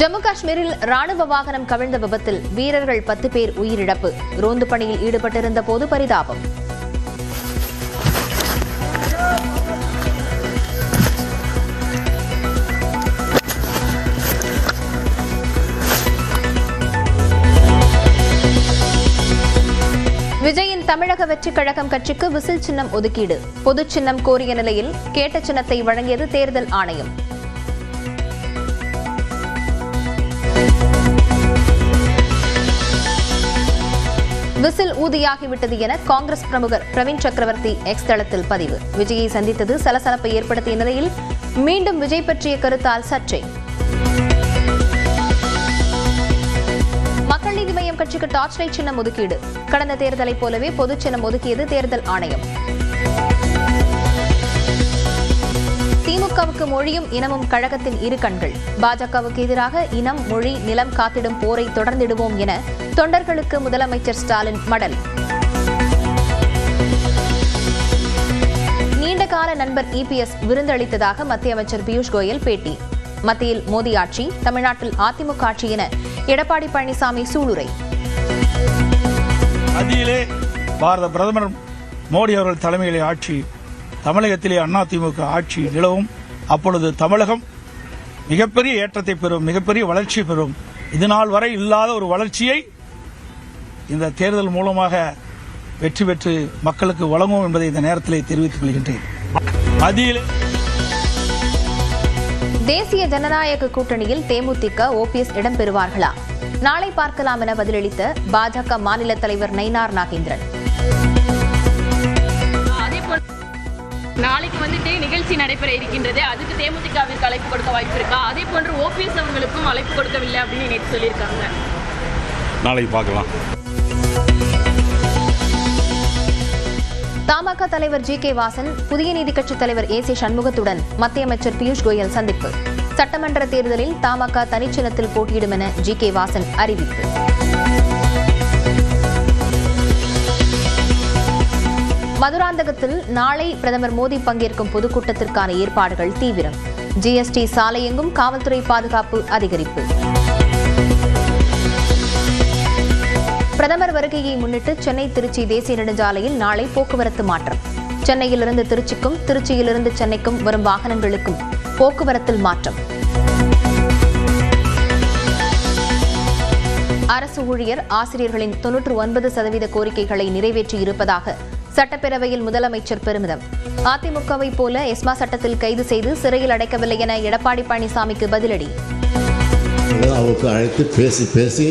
ஜம்மு காஷ்மீரில் ராணுவ வாகனம் கவிழ்ந்த விபத்தில் வீரர்கள் பத்து பேர் உயிரிழப்பு. ரோந்து பணியில் ஈடுபட்டிருந்த போது பரிதாபம். விஜயின் தமிழக வெற்றிக் கழகம் கட்சிக்கு விசில் சின்னம் ஒதுக்கீடு. பொது சின்னம் கோரிய நிலையில் கேட்ட சின்னத்தை வழங்கியது தேர்தல் ஆணையம். விசில் ஊதியாகிவிட்டது என காங்கிரஸ் பிரமுகர் பிரவீன் சக்கரவர்த்தி எக்ஸ் தளத்தில் பதிவு. விஜயை சந்தித்தது சலசலப்பை ஏற்படுத்திய நிலையில் மீண்டும் விஜய் பற்றிய கருத்தால் சர்ச்சை. மக்கள் நீதி மய்யம் கட்சிக்கு டார்ச் லைட் சின்னம் ஒதுக்கீடு. கடந்த தேர்தலைப் போலவே பொதுச் சின்னம் ஒதுக்கியது தேர்தல் ஆணையம். திமுகவுக்கு மொழியும் இனமும் கழகத்தின் இரு கண்கள். பாஜகவுக்கு எதிராக இனம் மொழி நிலம் காத்திடும் போரை தொடர்ந்திடுவோம் என தொண்டர்களுக்கு முதலமைச்சர் ஸ்டாலின் மடல். நீண்டகால நண்பர் இபிஎஸ் விருந்தளித்ததாக மத்திய அமைச்சர் பியூஷ் கோயல் பேட்டி. மத்தியில் மோடி ஆட்சி தமிழ்நாட்டில் அதிமுக ஆட்சி என எடப்பாடி பழனிசாமி சூளுரை. மத்தியிலே பாரத பிரதமர் மோடி அவர்கள் தலைமையிலே ஆட்சி தமிழகத்திலே அதிமுக ஆட்சி நிலவும். அப்பொழுது தமிழகம் மிகப்பெரிய ஏற்றத்தை பெறும் மிகப்பெரிய வளர்ச்சி பெறும். இது நாள் வரை இல்லாத ஒரு வளர்ச்சியை இந்த தேர்தல் மூலமாக வெற்றி பெற்று மக்களுக்கு வழங்கும் என்பதை இந்த நேரத்தில் தெரிவித்துக் கொள்கின்றேன். தேசிய ஜனநாயக கூட்டணியில் தேமுதிக ஓபிஎஸ் இடம்பெறுவார்களா? நாளை பார்க்கலாம் என பதிலளித்த பாஜக மாநில தலைவர் நயினார் நாகேந்திரன். நாளைக்கு வந்துட்டு நிகழ்ச்சி நடைபெற இருக்கின்றது. அதுக்கு தேமுதிகவிற்கு அழைப்பு கொடுக்க வாய்ப்பு இருக்கா? அதே போன்று ஓபிஎஸ் அவங்களுக்கும் அழைப்பு கொடுக்கவில்லை அப்படின்னு நேற்று சொல்லியிருக்காங்க. நாளைக்கு பார்க்கலாம். தமாக தலைவர் ஜி கே வாசன் புதிய நீதி கட்சித் தலைவர் ஏ சி சண்முகத்துடன் மத்திய அமைச்சர் பியூஷ் கோயல் சந்திப்பு. சட்டமன்ற தேர்தலில் தமாக தனிச்சின்னத்தில் போட்டியிடும் என ஜி கே வாசன் அறிவிப்பு. மதுராந்தகத்தில் நாளை பிரதமர் மோடி பங்கேற்கும் பொதுக்கூட்டத்திற்கான ஏற்பாடுகள் தீவிரம். ஜிஎஸ்டி சாலையெங்கும் காவல்துறை பாதுகாப்பு அதிகரிப்பு. பிரதமர் வருகையை முன்னிட்டு சென்னை திருச்சி தேசிய நெடுஞ்சாலையில் நாளை போக்குவரத்து மாற்றம். சென்னையிலிருந்து திருச்சிக்கும் திருச்சியிலிருந்து சென்னைக்கும் வரும் வாகனங்களுக்கும் போக்குவரத்தில் மாற்றம். அரசு ஊழியர் ஆசிரியர்களின் தொன்னூற்று ஒன்பது சதவீத கோரிக்கைகளை நிறைவேற்றி இருப்பதாக சட்டப்பேரவையில் முதலமைச்சர் பெருமிதம். அதிமுகவை போல எஸ்மா சட்டத்தில் கைது செய்து சிறையில் அடைக்கவில்லை என எடப்பாடி பழனிசாமிக்கு பதிலடி. அவருக்கு அழைத்து பேசி பேசி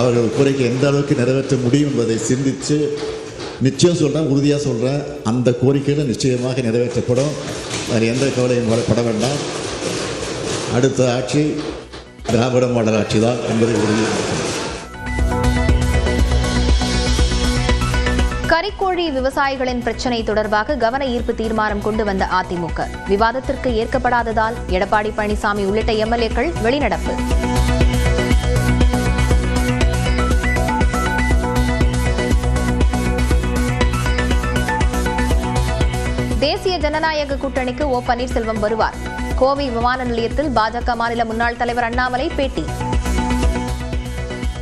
அவர்கள் குறைக்கு எந்த அளவுக்கு நிறைவேற்ற முடியும் என்பதை சிந்தித்து நிச்சயம் சொல்கிறேன் உறுதியாக சொல்கிறேன் அந்த கோரிக்கைகள் நிச்சயமாக நிறைவேற்றப்படும். அதில் எந்த கவலையும் வரப்பட வேண்டாம். அடுத்த ஆட்சி திராவிட மாடல் ஆட்சி தான் என்பதை உறுதி கறிக்கோழி விவசாயிகளின் பிரச்சினை தொடர்பாக கவன ஈர்ப்பு தீர்மானம் கொண்டு வந்த அதிமுக. விவாதத்திற்கு ஏற்கப்படாததால் எடப்பாடி பழனிசாமி உள்ளிட்ட எம்எல்ஏக்கள் வெளிநடப்பு. தேசிய ஜனநாயக கூட்டணிக்கு ஓ பன்னீர்செல்வம் வருவார். கோவை விமான நிலையத்தில் பாஜக மாநில முன்னாள் தலைவர் அண்ணாமலை பேட்டி.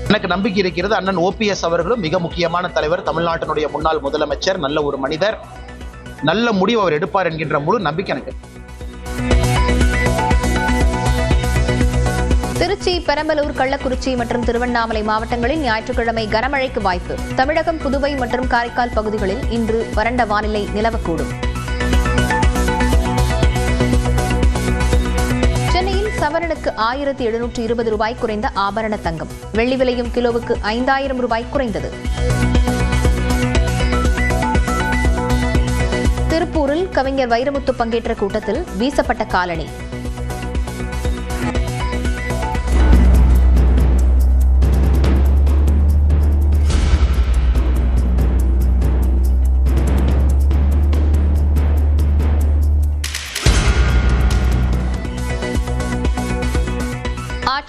எனக்கு நம்பிக்கை இருக்கிறது அண்ணன் ஓபிஎஸ் அவர்களும் மிக முக்கியமான தலைவர் தமிழ்நாட்டினுடைய முன்னாள் முதலமைச்சர் நல்ல ஒரு மனிதர் நல்ல முடிவு அவர் எடுப்பார் என்கின்ற முழு நம்பிக்கை எனக்கு. திருச்சி பெரம்பலூர் கள்ளக்குறிச்சி மற்றும் திருவண்ணாமலை மாவட்டங்களில் ஞாயிற்றுக்கிழமை கனமழைக்கு வாய்ப்பு. தமிழகம் புதுவை மற்றும் காரைக்கால் பகுதிகளில் இன்று வறண்ட வானிலை நிலவக்கூடும். சென்னையில் ஆயிரத்தி எழுநூற்று இருபது ரூபாய் குறைந்த ஆபரண தங்கம். வெள்ளி விலையும் கிலோவுக்கு ஐந்தாயிரம் ரூபாய் குறைந்தது. திருப்பூரில் கவிஞர் வைரமுத்து பங்கேற்ற கூட்டத்தில் வீசப்பட்ட காலணி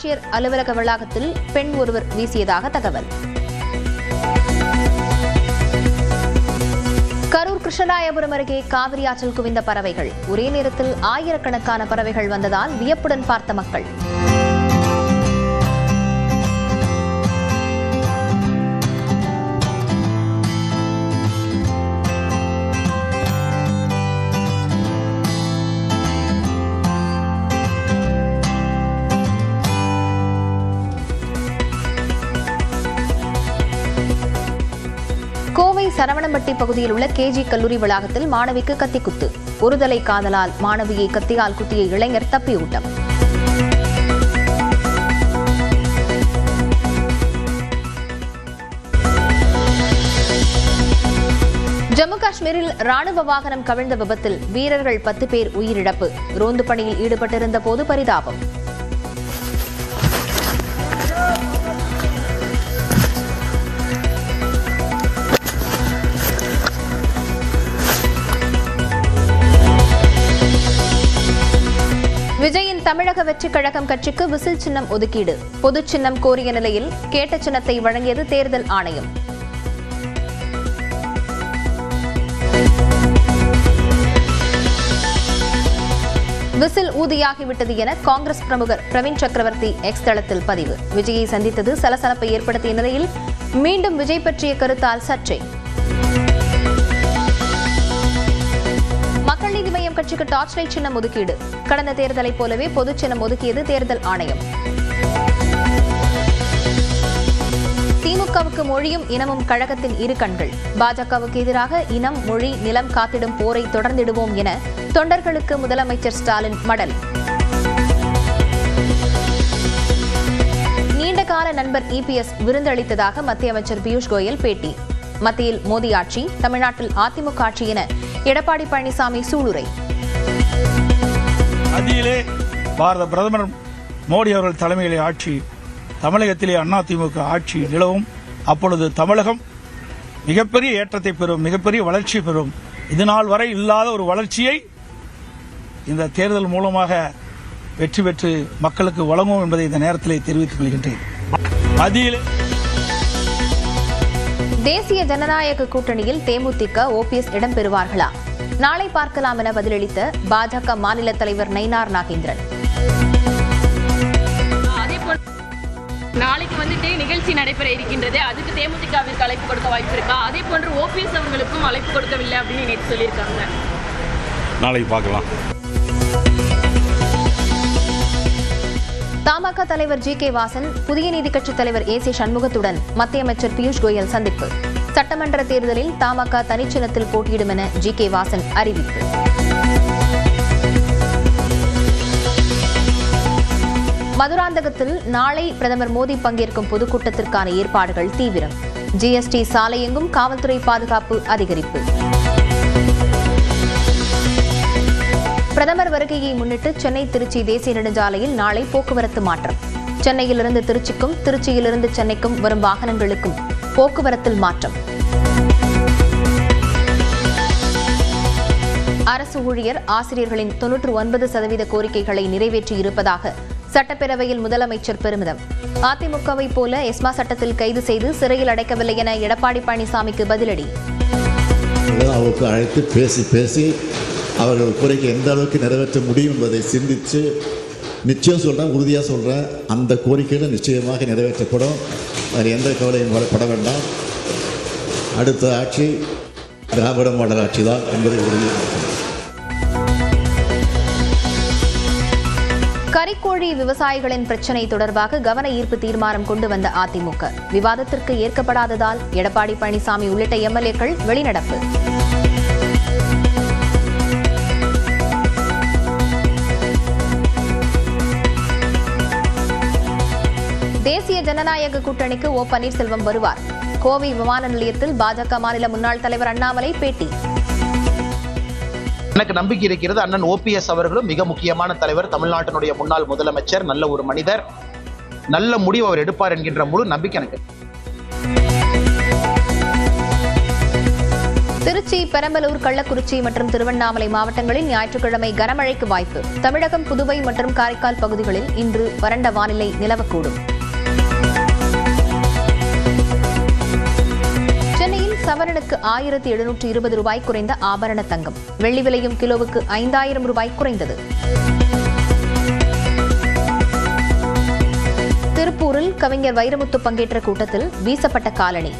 ஆட்சியர் அலுவலக வளாகத்தில் பெண் ஒருவர் வீசியதாக தகவல். கரூர் கிருஷ்ணராயபுரம் அருகே காவிரி ஆற்றில் குவிந்த பறவைகள். ஒரே நேரத்தில் ஆயிரக்கணக்கான பறவைகள் வந்ததால் வியப்புடன் பார்த்த மக்கள். சரவணம்பட்டி பகுதியில் உள்ள கேஜி கல்லூரி வளாகத்தில் மாணவிக்கு கத்திக்குத்து. ஒருதலை காதலால் மாணவியை கத்தியால் குத்திய இளைஞர் தப்பியோட்டம். ஜம்மு காஷ்மீரில் ராணுவ வாகனம் கவிழ்ந்த விபத்தில் வீரர்கள் பத்து பேர் உயிரிழப்பு. ரோந்து பணியில் ஈடுபட்டிருந்த போது பரிதாபம். விஜயின் தமிழக வெற்றிக் கழகம் கட்சிக்கு விசில் சின்னம் ஒதுக்கீடு. பொது சின்னம் கோரிய நிலையில் கேட்ட சின்னத்தை வழங்கியது தேர்தல் ஆணையம். விசில் ஊதியாகிவிட்டது என காங்கிரஸ் பிரமுகர் பிரவீன் சக்கரவர்த்தி எக்ஸ் தளத்தில் பதிவு. விஜயை சந்தித்தது சலசலப்பை ஏற்படுத்திய நிலையில் மீண்டும் விஜய் பற்றிய கருத்தால் சர்ச்சை. மக்கள் கட்சிக்கு டார்ச் லைட் சின்னம் ஒதுக்கீடு கடந்த தேர்தலைப் போலவே பொது சின்னம் ஒதுக்கியது தேர்தல் ஆணையம். திமுகவுக்கு மொழியும் இனமும் கழகத்தின் இரு கண்கள். பாஜகவுக்கு எதிராக இனம் மொழி நிலம் காத்திடும் போரை தொடர்ந்திடுவோம் என தொண்டர்களுக்கு முதலமைச்சர் ஸ்டாலின் மடல். நீண்டகால நண்பர் இபிஎஸ் விருந்தளித்ததாக மத்திய அமைச்சர் பியூஷ் கோயல் பேட்டி. மத்தியில் மோடி ஆட்சி தமிழ்நாட்டில் அதிமுக ஆட்சி என எடப்பாடி பழனிசாமி சூளுரை. மத்தியிலே பாரத பிரதமர் மோடி அவர்கள் தலைமையிலே ஆட்சி தமிழகத்திலே அதிமுக ஆட்சி நிலவும் அப்பொழுது தமிழகம் மிகப்பெரிய ஏற்றத்தை பெறும் மிகப்பெரிய வளர்ச்சி பெறும். இதுநாள் வரை இல்லாத ஒரு வளர்ச்சியை இந்த தேர்தல் மூலமாக வெற்றி பெற்று மக்களுக்கு வழங்கும் என்பதை இந்த நேரத்திலே தெரிவித்துக் கொள்கின்றேன். மத்தியிலே தேசிய ஜனநாயக கூட்டணியில் தேமுதிக ஓபிஎஸ் இடம்பெறுவார்களா? நாளை பார்க்கலாம் என பதிலளித்த பாஜக மாநில தலைவர் நயினார் நாகேந்திரன். நாளைக்கு வந்துட்டு நிகழ்ச்சி நடைபெற இருக்கின்றது. அதுக்கு தேமுதிகவிற்கு அழைப்பு கொடுக்க வாய்ப்பு இருக்கா? அதே போன்று ஓபிஎஸ் அவங்களுக்கும் அழைப்பு கொடுக்கவில்லை அப்படின்னு நேற்று சொல்லியிருக்காங்க. நாளைக்கு பார்க்கலாம். தமாக தலைவர் ஜி கே வாசன் புதிய நீதி கட்சித் தலைவர் ஏ சி சண்முகத்துடன் மத்திய அமைச்சர் பியூஷ் கோயல் சந்திப்பு. சட்டமன்ற தேர்தலில் தமாக தனிச்சின்னத்தில் போட்டியிடும் என ஜி கே வாசன் அறிவிப்பு. மதுராந்தகத்தில் நாளை பிரதமர் மோடி பங்கேற்கும் பொதுக்கூட்டத்திற்கான ஏற்பாடுகள் தீவிரம். ஜிஎஸ்டி சாலையெங்கும் காவல்துறை பாதுகாப்பு அதிகரிப்பு. பிரதமர் வருகையை முன்னிட்டு சென்னை திருச்சி தேசிய நெடுஞ்சாலையில் நாளை போக்குவரத்து மாற்றம். சென்னையிலிருந்து திருச்சிக்கும் திருச்சியிலிருந்து சென்னைக்கும் வரும் வாகனங்களுக்கும் போக்குவரத்தில் மாற்றம். அரசு ஊழியர் ஆசிரியர்களின் தொன்னூற்று ஒன்பது சதவீத கோரிக்கைகளை நிறைவேற்றி இருப்பதாக சட்டப்பேரவையில் முதலமைச்சர் பெருமிதம். அதிமுகவை போல எஸ்மா சட்டத்தில் கைது செய்து சிறையில் அடைக்கவில்லை என எடப்பாடி பழனிசாமிக்கு பதிலடி. அவருக்கு அழைத்து பேசி பேசி அவர்கள் குறைக்கு எந்த அளவுக்கு நிறைவேற்ற முடியும் என்பதை சிந்தித்து நிச்சயம் சொல்கிறேன் உறுதியாக சொல்கிறேன் அந்த கோரிக்கைகள் நிச்சயமாக நிறைவேற்றப்படும். அதில் எந்த கவலையும் வரப்பட வேண்டாம். அடுத்த ஆட்சி திராவிட மாடல் ஆட்சி தான் என்பதை உறுதி கரிக்கோழி விவசாயிகளின் பிரச்சினை தொடர்பாக கவன ஈர்ப்பு தீர்மானம் கொண்டு வந்த அதிமுக. விவாதத்திற்கு ஏற்கப்படாததால் எடப்பாடி பழனிசாமி உள்ளிட்ட எம்எல்ஏக்கள் வெளிநடப்பு. தேசிய ஜனநாயக கூட்டணிக்கு ஓ பன்னீர்செல்வம் வருவார். கோவை விமான நிலையத்தில் பாஜக மாநில முன்னாள் தலைவர் அண்ணாமலை பேட்டி. எனக்கு நம்பிக்கை இருக்கிறது அண்ணன் ஓபிஎஸ் அவர்களும் மிக முக்கியமான தலைவர் தமிழ்நாட்டினுடைய முன்னாள் முதலமைச்சர் நல்ல ஒரு மனிதர் நல்ல முடிவு அவர் எடுப்பார் என்கின்ற முழு நம்பிக்கை எனக்கு. திருச்சி பெரம்பலூர் கள்ளக்குறிச்சி மற்றும் திருவண்ணாமலை மாவட்டங்களில் ஞாயிற்றுக்கிழமை கனமழைக்கு வாய்ப்பு. தமிழகம் புதுவை மற்றும் காரைக்கால் பகுதிகளில் இன்று வறண்ட வானிலை நிலவக்கூடும். சவரனுக்கு ஆயிரத்தி எழுநூற்று இருபது ரூபாய் குறைந்த ஆபரண தங்கம். வெள்ளி விலையும் கிலோவுக்கு ஐந்தாயிரம் ரூபாய் குறைந்தது. திருப்பூரில் கவிஞர் வைரமுத்து பங்கேற்ற கூட்டத்தில் வீசப்பட்ட காலனி.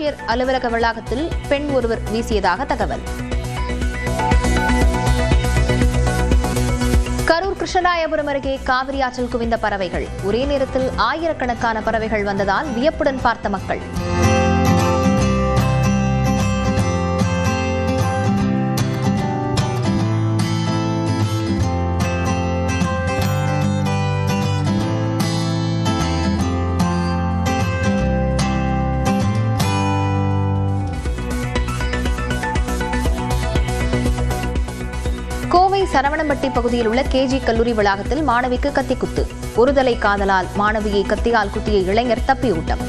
ஆட்சியர் அலுவலக வளாகத்தில் பெண் ஒருவர் வீசியதாக தகவல். கரூர் கிருஷ்ணராயபுரம் அருகே காவிரி ஆற்றில் குவிந்த பறவைகள். ஒரே நேரத்தில் ஆயிரக்கணக்கான பறவைகள் வந்ததால் வியப்புடன் பார்த்த மக்கள். சரவணம்பட்டி பகுதியில் உள்ள கேஜி கல்லூரி வளாகத்தில் மாணவிக்கு கத்திக்குத்து. ஒருதலை காதலால் மாணவியை கத்தியால் குத்திய இளைஞர் தப்பியோட்டம்.